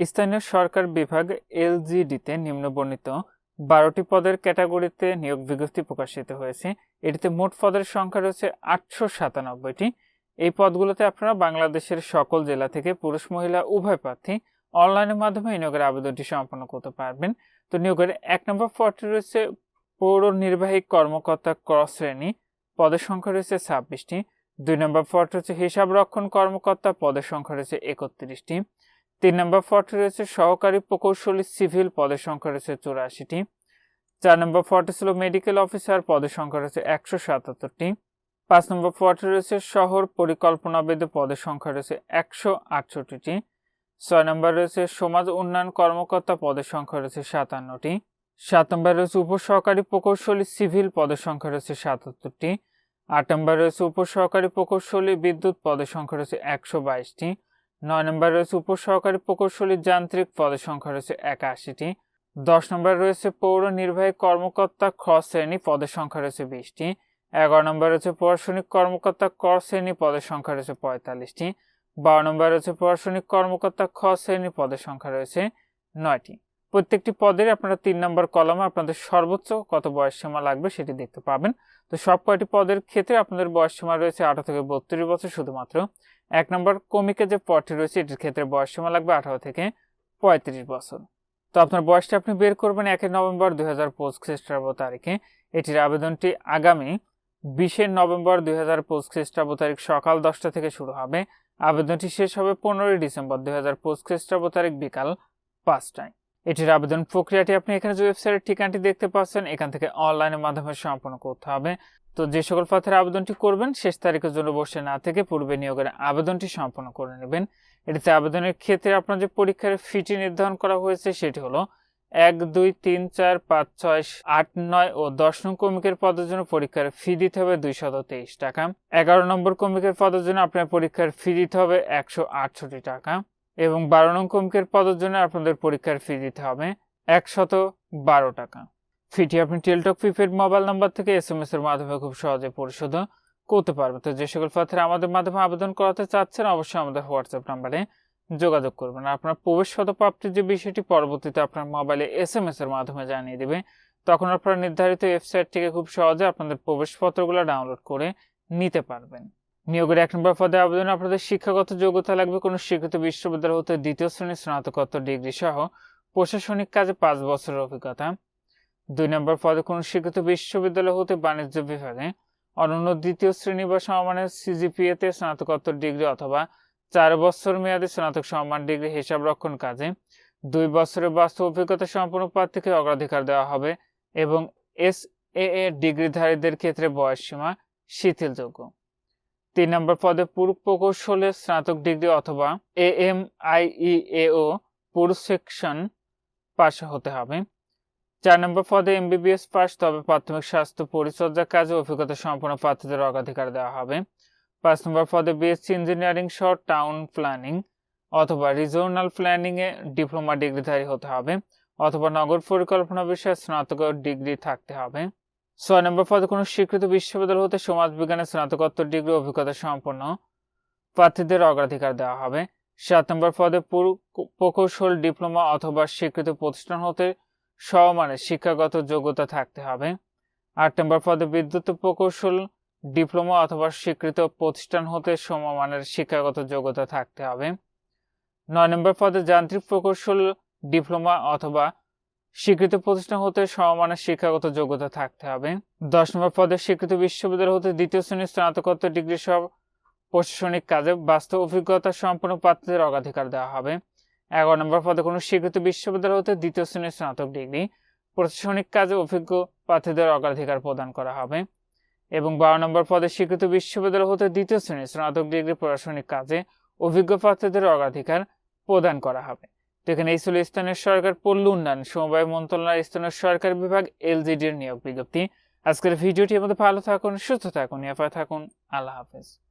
স্থানীয় সরকার বিভাগ এলজিডিতে নিম্নবর্ণিত বারোটি পদের ক্যাটাগরিতে নিয়োগ বিজ্ঞপ্তি প্রকাশিত হয়েছে। এটিতে মোট পদের সংখ্যা রয়েছে আটশো সাতানব্বইটি। এই পদগুলোতে আপনারা বাংলাদেশের সকল জেলা থেকে পুরুষ, মহিলা, উভয় প্রার্থী অনলাইনের মাধ্যমে নিয়োগের আবেদনটি সম্পন্ন করতে পারবেন। তো নিয়োগের এক নম্বর পদটি রয়েছে পৌর নির্বাহী কর্মকর্তা ক্রস শ্রেণি, পদের সংখ্যা রয়েছে ছাব্বিশটি। দুই নম্বর পদ হচ্ছে হিসাব রক্ষণ কর্মকর্তা, পদের সংখ্যা রয়েছে একত্রিশটি। তিন নম্বর পদটি রয়েছে সহকারী প্রকৌশলী সিভিল, পদের সংখ্যা রয়েছে চৌরাশিটি। চার নম্বর পদটি ছিল মেডিকেল অফিসার, পদের সংখ্যা রয়েছে একশো সাতাত্তরটি। পাঁচ নম্বর পদটি রয়েছে শহর পরিকল্পনাবিদ, পদের সংখ্যা রয়েছে একশো আটষট্টিটি। ছয় নম্বর রয়েছে সমাজ উন্নয়ন কর্মকর্তা, পদের সংখ্যা রয়েছে সাতান্নটি। সাত নম্বর রয়েছে উপসহকারী প্রকৌশলী সিভিল, পদের সংখ্যা রয়েছে সাতাত্তরটি। আট নম্বর রয়েছে উপসহকারী প্রকৌশলী বিদ্যুৎ, পদের সংখ্যা রয়েছে একশো বাইশটি। নয় নম্বর রয়েছে উপসহকারী প্রকৌশলী যান্ত্রিক পদের সংখ্যা রয়েছে একাশিটি। দশ নম্বর রয়েছে পৌর নির্বাহী কর্মকর্তা খ শ্রেণি পদের সংখ্যা রয়েছে বিশটি। এগারো নম্বর রয়েছে প্রশাসনিক কর্মকর্তা ক শ্রেণি পদের সংখ্যা রয়েছে পঁয়তাল্লিশটি। বারো নম্বর রয়েছে প্রশাসনিক কর্মকর্তা খ শ্রেণি পদের সংখ্যা রয়েছে নয়টি। প্রত্যেকটি পদের আপনারা তিন নম্বর কলমে আপনাদের সর্বোচ্চ কত বয়স সীমা লাগবে সেটি দেখতে পাবেন। তো সব কয়টি পদের ক্ষেত্রে আপনাদের বয়স সীমা রয়েছে আঠারো থেকে বত্রিশ বছর শুধুমাত্র। এক নম্বর কমিকে যে পদটি রয়েছে, এটির ক্ষেত্রে বয়স সীমা লাগবে আঠারো থেকে পঁয়ত্রিশ বছর। তো আপনার বয়সটা আপনি বের করবেন একে নভেম্বর দুই হাজার পঁচিশ খ্রিস্টাব্দ তারিখে। এটির আবেদনটি আগামী বিশে নভেম্বর দুই হাজার পঁচিশ খ্রিস্টাব্দ তারিখ সকাল দশটা থেকে শুরু হবে। আবেদনটি শেষ হবে পনেরোই ডিসেম্বর দুই হাজার পঁচিশ খ্রিস্টাব্দ তারিখ বিকাল পাঁচটায়। এটির আবেদন প্রক্রিয়াটি আপনি এখানে যে ওয়েবসাইটের ঠিকানাটি দেখতে পাচ্ছেন, এখান থেকে অনলাইনের মাধ্যমে সম্পন্ন করতে হবে। তো যে সকল পথের আবেদনটি করবেন, শেষ তারিখের জন্য বসে না থেকে পূর্বে নিয়োগের আবেদনটি সম্পন্ন করে নেবেন। এটিতে আবেদনের ক্ষেত্রে আপনার যে পরীক্ষার ফিটি নির্ধারণ করা হয়েছে, সেটি হলো এক, দুই, তিন, চার, পাঁচ, ছয়, আট, নয় ও দশ নং কমিকের পদের জন্য পরীক্ষার ফি দিতে হবে দুইশত তেইশ টাকা। এগারো নম্বর কমিকের পদের জন্য আপনার পরীক্ষার ফি দিতে হবে একশো আটষট্টি টাকা। এবং বারো নং কমিকের পদের জন্য আপনাদের পরীক্ষার ফি দিতে হবে একশত বারো টাকা। ফিটি আপনি টেলটক প্রিপেড মোবাইল নাম্বার থেকে এস এম এস এর মাধ্যমে খুব সহজে পরিশোধ করতে পারবেন। তো যে সকল পথে আমাদের মাধ্যমে আবেদন করাতে চাচ্ছেন, অবশ্যই আমাদের হোয়াটসঅ্যাপ নাম্বারে যোগাযোগ করবেন। আপনার প্রবেশগত প্রাপ্তির যে বিষয়টি পরবর্তীতে আপনার মোবাইলে এস এম এস এর মাধ্যমে জানিয়ে দেবে, তখন আপনারা নির্ধারিত ওয়েবসাইট থেকে খুব সহজে আপনাদের প্রবেশপত্রগুলো ডাউনলোড করে নিতে পারবেন। নিয়োগের এক নম্বর পদে আবেদনে আপনাদের শিক্ষাগত যোগ্যতা লাগবে। কোনো স্বীকৃত বিশ্ববিদ্যালয় হতে দ্বিতীয় শ্রেণির স্নাতকোত্তর ডিগ্রি সহ প্রশাসনিক কাজে পাঁচ বছরের অভিজ্ঞতা। দুই নম্বর পদে কোনো স্বীকৃত বিশ্ববিদ্যালয় হতে বাণিজ্য বিভাগে অনন্য দ্বিতীয় শ্রেণি বা সমমানের সিজিপিএতে স্নাতকোত্তর ডিগ্রি অথবা চার বছর মেয়াদী স্নাতক সম্মান ডিগ্রি হিসাব রক্ষণ কাজে দুই বছরের বাস্তব অভিজ্ঞতা সম্পন্ন প্রার্থীকে অগ্রাধিকার দেওয়া হবে এবং এস এ এ ডিগ্রিধারীদের ক্ষেত্রে বয়সসীমা শিথিলযোগ্য। তিন নম্বর পদে পুরুষ প্রকৌশলে স্নাতক ডিগ্রি অথবা এ এম আই ই এ ও পুরুষ সেকশন পাশ হতে হবে। চার নম্বর পদে এমবিবিএস পাস তবে প্রাথমিক স্বাস্থ্য পরিচর্যার কাজে অভিজ্ঞতা সম্পন্ন প্রার্থীদের অগ্রাধিকার দেওয়া হবে। পাঁচ নম্বর পদে বিএসসি ইঞ্জিনিয়ারিং সহ টাউন প্ল্যানিং অথবা রিজিওনাল প্ল্যানিং এ ডিপ্লোমা ডিগ্রিধারী হতে হবে অথবা নগর পরিকল্পনা বিষয়ে স্নাতক ডিগ্রি থাকতে হবে। ছয় নম্বর পদে কোনো স্বীকৃত বিশ্ববিদ্যালয় হতে সমাজবিজ্ঞানে স্নাতকোত্তর ডিগ্রি অভিজ্ঞতা সম্পন্ন প্রার্থীদের অগ্রাধিকার দেওয়া হবে। সাত নম্বর পদে প্রকৌশল, ডিপ্লোমা অথবা স্বীকৃত প্রতিষ্ঠান হতে সমমানের শিক্ষাগত যোগ্যতা থাকতে হবে। আট নম্বর পদে বিদ্যুৎ প্রকৌশল, ডিপ্লোমা অথবা স্বীকৃত প্রতিষ্ঠান হতে সমমানের শিক্ষাগত যোগ্যতা থাকতে হবে। নয় নম্বর পদে যান্ত্রিক প্রকৌশল, ডিপ্লোমা অথবা স্বীকৃত প্রতিষ্ঠান হতে সমমানের শিক্ষাগত যোগ্যতা থাকতে হবে। দশ নম্বর পদে স্বীকৃত বিশ্ববিদ্যালয় হতে দ্বিতীয় শ্রেণির স্নাতকোত্তর ডিগ্রি সহ প্রশাসনিক কাজে বাস্তব অভিজ্ঞতা সম্পন্ন প্রার্থীদের অগ্রাধিকার দেওয়া হবে। এগারো নম্বর পদে কোনো স্বীকৃত বিশ্ববিদ্যালয় হতে দ্বিতীয় শ্রেণির স্নাতক ডিগ্রি প্রশাসনিক কাজে অভিজ্ঞ প্রার্থীদের অগ্রাধিকার প্রদান করা হবে। এবং বারো নম্বর পদে স্বীকৃত বিশ্ববিদ্যালয় হতে দ্বিতীয় শ্রেণির স্নাতক ডিগ্রি প্রশাসনিক কাজে অভিজ্ঞ প্রার্থীদের অগ্রাধিকার প্রদান করা হবে। তো এখানে এই ছিল স্থানীয় সরকার পল্লী উন্নয়ন, সমবায় মন্ত্রণালয়, স্থানীয় সরকার বিভাগ এলজিডির নিয়োগ বিজ্ঞপ্তি। আজকের ভিডিওটি আমাদের ভালো থাকুন, সুস্থ থাকুন এফা থাকুন। আল্লাহ হাফেজ।